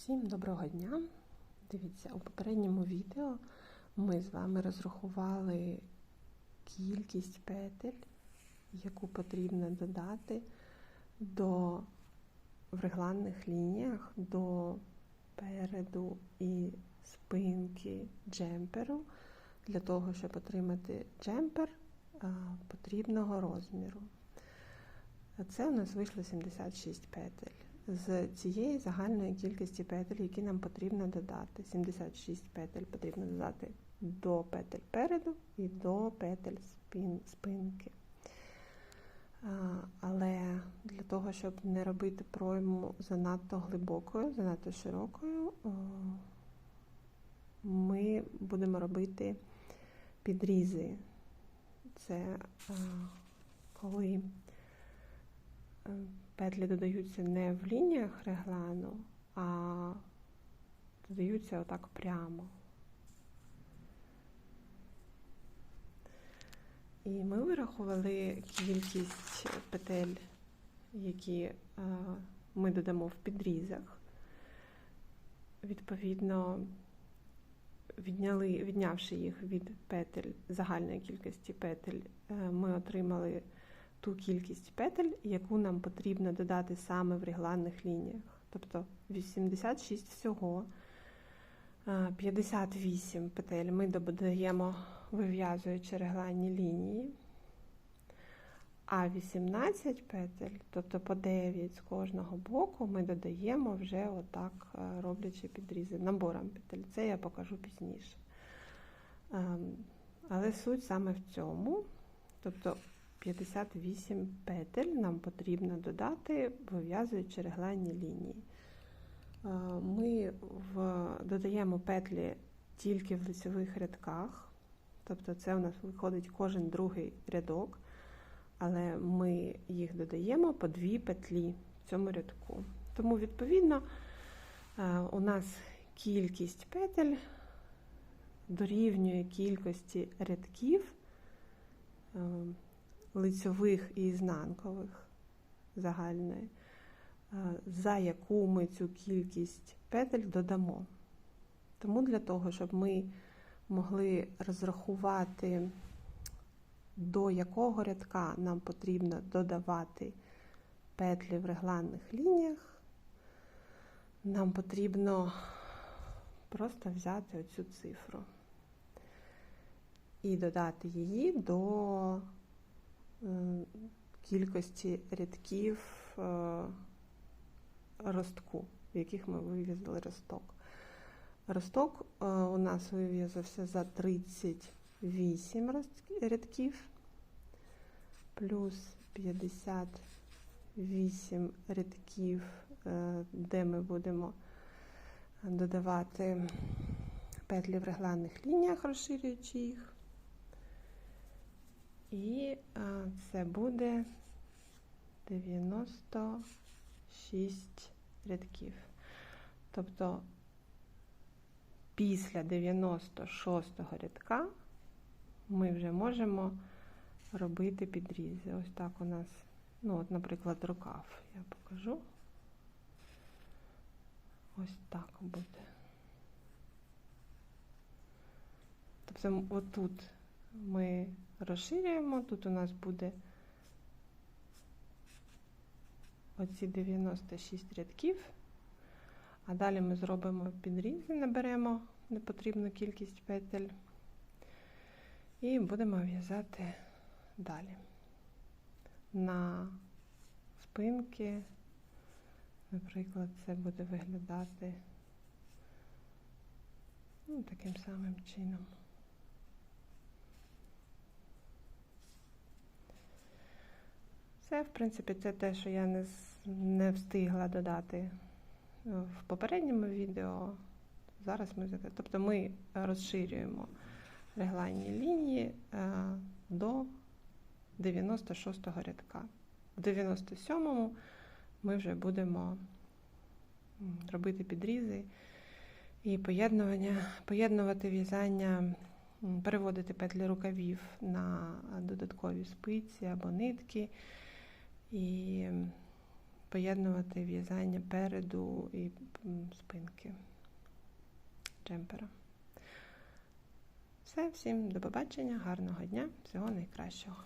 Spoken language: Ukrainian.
Всім доброго дня! Дивіться, у попередньому відео ми з вами розрахували кількість петель, яку потрібно додати до в регланних лініях до переду і спинки джемперу. Для того, щоб отримати джемпер потрібного розміру. Це у нас вийшло 76 петель з цієї загальної кількості петель, які нам потрібно додати. 76 петель потрібно додати до петель переду і до петель спин, спинки. Але для того, щоб не робити пройму занадто глибокою, занадто широкою, ми будемо робити підрізи. Це коли петлі додаються не в лініях реглану, а додаються отак прямо. І ми вирахували кількість петель, які ми додамо в підрізах. Відповідно, відняли, віднявши їх від петель, загальної кількості петель, е, ми отримали ту кількість петель, яку нам потрібно додати саме в регланних лініях. Тобто 86 всього, 58 петель ми додаємо, вив'язуючи регланні лінії. А 18 петель, тобто по 9 з кожного боку, ми додаємо вже отак, роблячи підрізи набором петель. Це я покажу пізніше. Ем, але суть саме в цьому. Тобто 58 петель нам потрібно додати, вив'язуючи регланні лінії. Ми в, додаємо петлі тільки в лицевих рядках, тобто це у нас виходить кожен другий рядок, але ми їх додаємо по дві петлі в цьому рядку. Тому, відповідно, у нас кількість петель дорівнює кількості рядків лицьових і ізнанкових загальної, е, за яку ми цю кількість петель додамо. Тому для того, щоб ми могли розрахувати, до якого рядка нам потрібно додавати петлі в регланних лініях, нам потрібно просто взяти оцю цифру і додати її до кількості рядків е, ростку, в яких ми вивізли росток. Росток е, у нас вив'язався за 38 рядків, плюс 58 рядків, де ми будемо додавати петлі в регланних лініях, розширюючи їх. І це буде 96 рядків. Тобто після 96 го рядка ми вже можемо робити підрізи. Ось так у нас, ну, от, наприклад, рукав я покажу. Ось так буде. Тобто, отут ми розширюємо. Тут у нас буде оці 96 рядків, а далі ми зробимо підріз і наберемо непотрібну кількість петель і будемо в'язати далі. На спинки, наприклад, це буде виглядати ну, таким самим чином. Це, в принципі, це те, що я не не встигла додати е, в попередньому відео. Зараз ми Тобто ми розширюємо регланні лінії е, до 96-го рядка. В 97-му ми вже будемо робити підрізи і поєднування, поєднувати в'язання, переводити петлі рукавів на додаткові спиці або нитки і поєднувати в'язання переду і спинки джемпера. Все, всім до побачення, гарного дня, всього найкращого.